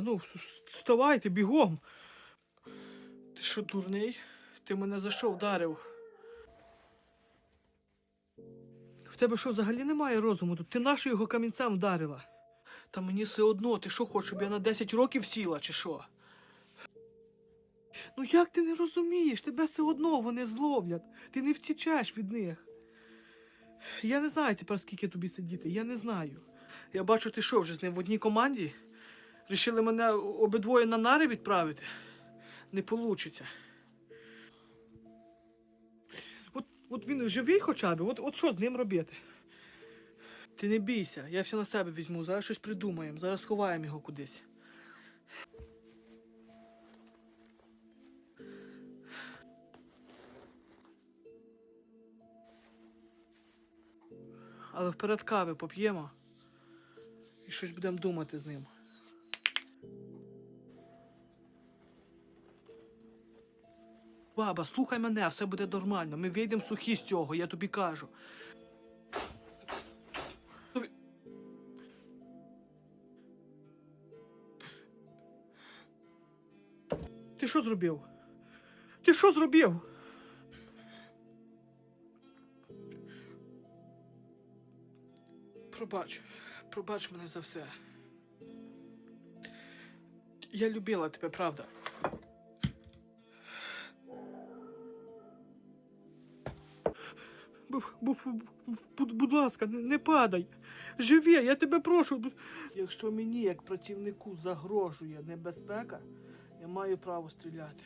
А ну, вставайте бігом. Ти що, дурний? Ти мене за що вдарив? В тебе що, взагалі немає розуму? Тут ти нашого його камінцем вдарила. Та мені все одно, ти що хочеш, щоб я на 10 років сіла, чи що? Ну як ти не розумієш? Тебе все одно вони зловлять. Ти не втічеш від них. Я не знаю тепер, скільки тобі сидіти, я не знаю. Я бачу, ти що, вже з ним в одній команді? Рішили мене обидвоє на нари відправити? Не получиться. От, от він живий хоча б, от, от що з ним робити? Ти не бійся, я все на себе візьму, зараз щось придумаємо, зараз сховаємо його кудись. Але вперед кави поп'ємо і щось будемо думати з ним. Баба, слухай мене, все буде нормально. Ми вийдемо сухі з цього, я тобі кажу. Ти що зробив? Ти що зробив? Пробач, пробач мене за все. Я любила тебе, правда. Будь ласка, не падай. Живі, я тебе прошу. Якщо мені, як працівнику, загрожує небезпека, я маю право стріляти.